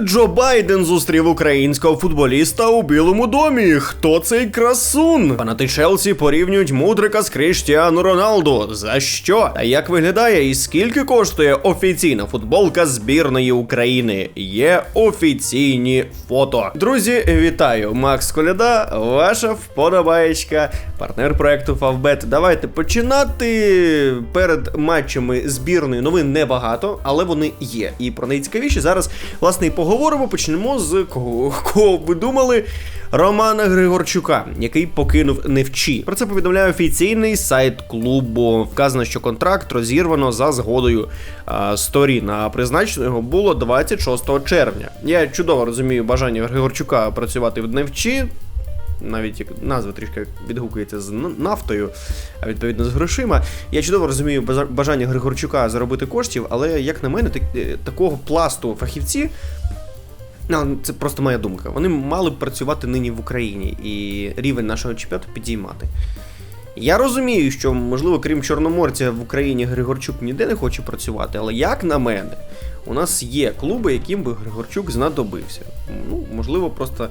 Джо Байден зустрів українського футболіста у Білому домі. Хто цей красун? Фанати Челсі порівнюють мудрика з Кріштіану Роналду. За що? Та як виглядає і скільки коштує офіційна футболка збірної України? Є офіційні фото. Друзі, вітаю! Макс Коляда, ваша вподобаєчка, партнер проекту Фавбет. Давайте починати перед матчами збірної новин небагато, але вони є. І про найцікавіші зараз власне і поговоримо. Почнемо з кого, кого ви думали. Романа Григорчука, який покинув Невчі. Про це повідомляє офіційний сайт клубу. Вказано, що контракт розірвано за згодою а, сторін. А призначено його було 26 червня. Я чудово розумію бажання Григорчука працювати в Невчі. Навіть як назва трішки відгукується з нафтою, а відповідно з грошима. Я чудово розумію бажання Григорчука заробити коштів, але як на мене, так, е, такого пласту фахівці Ну, це просто моя думка. Вони мали б працювати нині в Україні і рівень нашого чемпіонату підіймати. Я розумію, що, можливо, крім Чорноморця в Україні Григорчук ніде не хоче працювати, але як на мене, у нас є клуби, яким би Григорчук знадобився. Ну, можливо, просто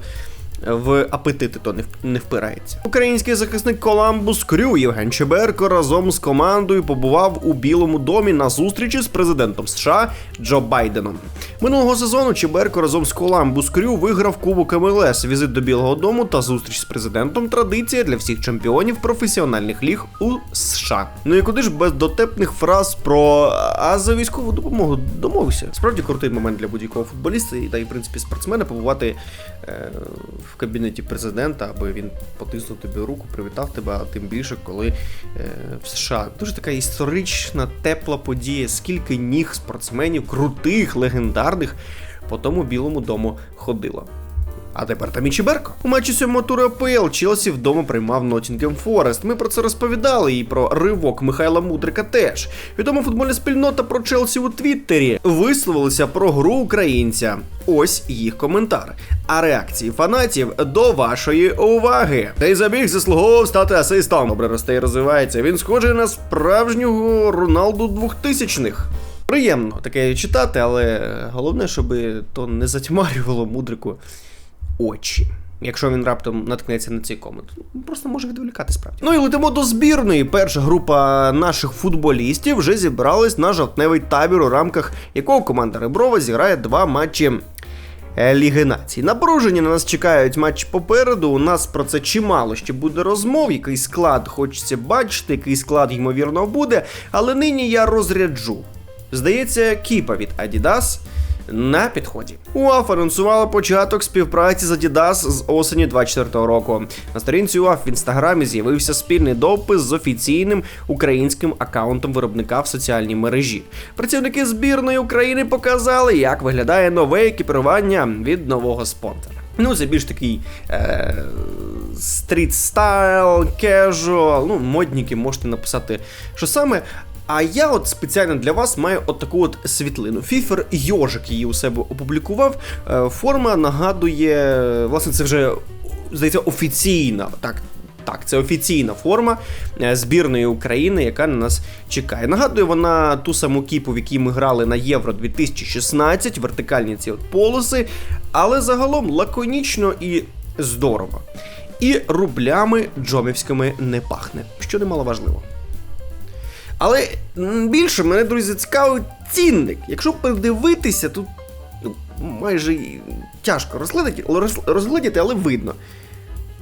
в апетити то не, не впирається. Український захисник Коламбус Крю Євген Чеберко разом з командою побував у Білому домі на зустрічі з президентом США Джо Байденом. Минулого сезону Чеберко разом з Коламбус Крю виграв Кубок МЛС, візит до Білого Дому та зустріч з президентом. Традиція для всіх чемпіонів професіональних ліг у США. Ну і куди ж без дотепних фраз про а за військову допомогу домовився. Справді крутий момент для будь-якого футболіста і та й в принципі спортсмена побувати е, в кабінеті президента, аби він потиснув тобі руку, привітав тебе, а тим більше, коли е, в США дуже така історична, тепла подія, скільки ніг спортсменів, крутих, легендарних, по тому білому дому ходило. А тепер там і Чеберко. У матчі сьомого туру АПЛ Челсі вдома приймав Ноттінгем Форест. Ми про це розповідали і про ривок Михайла Мудрика теж. Відома футбольна спільнота про Челсі у Твіттері висловилися про гру українця. Ось їх коментар. А реакції фанатів до вашої уваги. Цей забіг заслуговував стати асистом. Добре росте і розвивається. Він схожий на справжнього Роналду 2000-х. Приємно таке читати, але головне, щоб то не затьмарювало мудрику очі. Якщо він раптом наткнеться на цей комент, Ну, просто може відволікати справді. Ну і летимо до збірної. Перша група наших футболістів вже зібралась на жовтневий табір, у рамках якого команда Реброва зіграє два матчі. е, Ліги націй. Напружені на нас чекають матчі попереду. У нас про це чимало ще буде розмов. Який склад хочеться бачити, який склад ймовірно буде. Але нині я розряджу. Здається, кіпа від Adidas на підході. УАФ анонсувала початок співпраці з Adidas з осені 24 року. На сторінці УАФ в інстаграмі з'явився спільний допис з офіційним українським аккаунтом виробника в соціальній мережі. Працівники збірної України показали, як виглядає нове екіпірування від нового спонсора. Ну, це більш такий е, стріт стайл, кежуал, ну, модніки можете написати, що саме. А я от спеціально для вас маю от таку от світлину. Фіфер Йожик її у себе опублікував. Е, Форма нагадує, власне, це вже здається офіційна. Так, так, це офіційна форма е, збірної України, яка на нас чекає. Нагадує вона ту саму кіпу, в якій ми грали на Євро 2016, вертикальні ці от полоси, але загалом лаконічно і здорово. І рублями джомівськими не пахне, що немало важливо. Але більше мене, друзі, цікавить цінник. Якщо подивитися, тут ну, майже тяжко розглядати, роз- розглядіти, але видно.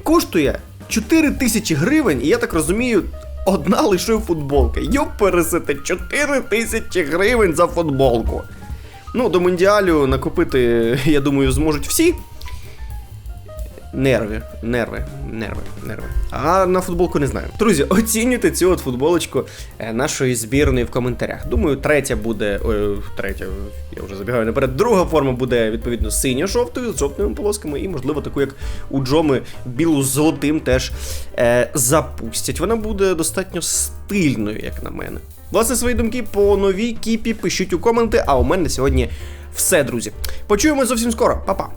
Коштує 4 тисячі гривень, і я так розумію, одна лише футболка. Йоп пересете, 4 тисячі гривень за футболку. Ну, до Мундіалю накупити, я думаю, зможуть всі. Нерви, нерви, нерви, нерви. А на футболку не знаю. Друзі, оцінюйте цю от футболочку е, нашої збірної в коментарях. Думаю, третя буде. Ой, третя, я вже забігаю наперед. Друга форма буде відповідно синьо-жовтою, з жовтими полосками, і, можливо, таку, як у Джоми, білу з золотим теж е, запустять. Вона буде достатньо стильною, як на мене. Власне, свої думки по новій кіпі пишіть у коменти, а у мене сьогодні все, друзі. Почуємо зовсім скоро. Па-па!